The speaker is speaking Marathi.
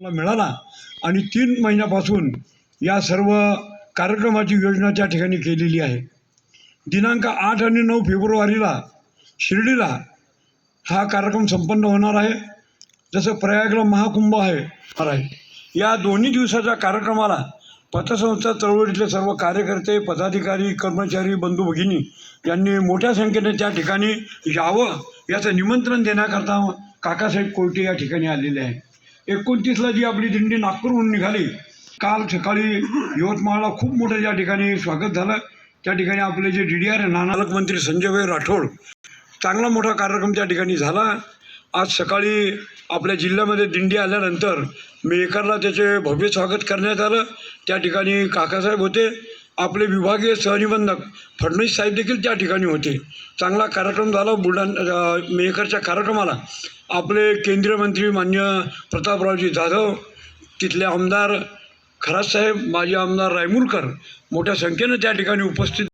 मला मिळाला. आणि तीन महिन्यापासून या सर्व कार्यक्रमाची योजना त्या ठिकाणी केलेली आहे. दिनांक आठ आणि नऊ फेब्रुवारीला शिर्डीला हा कार्यक्रम संपन्न होणार आहे. जसं प्रयागला महाकुंभ आहे आहे. या दोन्ही दिवसाच्या कार्यक्रमाला पतसंस्था चळवळीतले सर्व कार्यकर्ते पदाधिकारी कर्मचारी बंधू भगिनी यांनी मोठ्या संख्येने त्या ठिकाणी यावं याचं निमंत्रण देण्याकरता काकासाहेब कोर्टे या ठिकाणी आलेले आहे एकोणतीसला जी आपली दिंडी नागपूरहून निघाली काल सकाळी यवतमाळला खूप मोठं या ठिकाणी स्वागत झालं. त्या ठिकाणी आपले जे डी डी आर नाना पालकमंत्री संजयभाई राठोड चांगला मोठा कार्यक्रम त्या ठिकाणी झाला. आज सकाळी आपल्या जिल्ह्यामध्ये दिंडी आल्यानंतर मेकरला त्याचे भव्य स्वागत करण्यात आलं. त्या ठिकाणी काकासाहेब होते आपले विभागीय सहनिबंधक फडणवीस साहेब देखील त्या ठिकाणी होते. चांगला कार्यक्रम झाला बुलढाणा मेकरच्या कार्यक्रमाला. आपले केंद्रीय मंत्री मान्य प्रतापरावजी जाधव तिथले आमदार खरातसाहेब माजी आमदार रायमुरकर मोठ्या संख्येनं त्या ठिकाणी उपस्थित